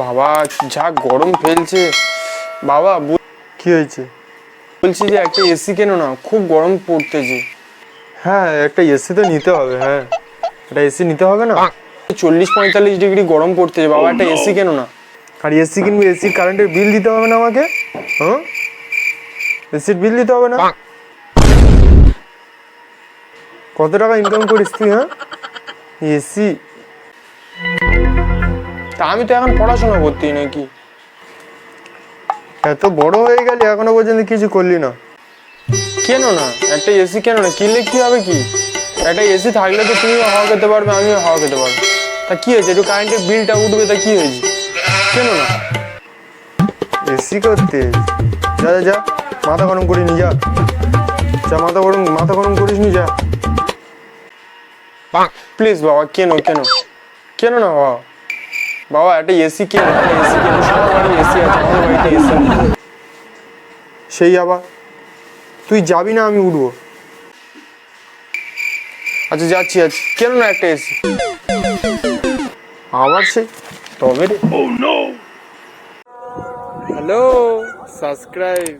বাবা যা গরম ফেলছে। বাবা কি হয়েছে? বলছি যে একটা এসি কেন না খুব গরম পড়তেছে। হ্যাঁ একটা এসি তো নিতে হবে হ্যাঁ। একটা এসি নিতে হবে না? চল্লিশ পঁয়তাল্লিশ ডিগ্রি গরম পড়তেছে বাবা একটা এসি কেন না আর এসি কিনবি এসির কারেন্টের বিল দিতে হবে না আমাকে? হ্যাঁ এসির বিল দিতে হবে না? কত টাকা ইনকাম করিস তুই হ্যাঁ? এসি তা আমি তো এখন পড়াশোনা করতেই নাকি। এত বড় হয়ে গেলি এখনও পর্যন্ত কিছু করলি না। কেন না? একটা এসি কেন না? কিনলে কি হবে কি? একটা এসি থাকলে তো তুমিও হাওয়া খেতে পারবে আমিও হাওয়া খেতে পারব। তা কি হয়েছে? একটু কারেন্টের বিলটা উঠবে তা কি হয়েছে? কেন না? এসি করতে? যা যা যা মাথা গরম করিনি যা। যা মাথা গরম মাথা গরম করিস নি যা। প্লিজ বাবা কেন কেন? কেন না বাবা? বাবা একটা এসি কেন এসি কেন সবার বাড়ি এসি আছে আমাদের বাড়িতে এসি সেই আবার তুই যাবি না আমি উঠবো। আচ্ছা যাচ্ছি যাচ্ছি। কেন না একটা এসি আবার সেই? তবে রে। Hello subscribe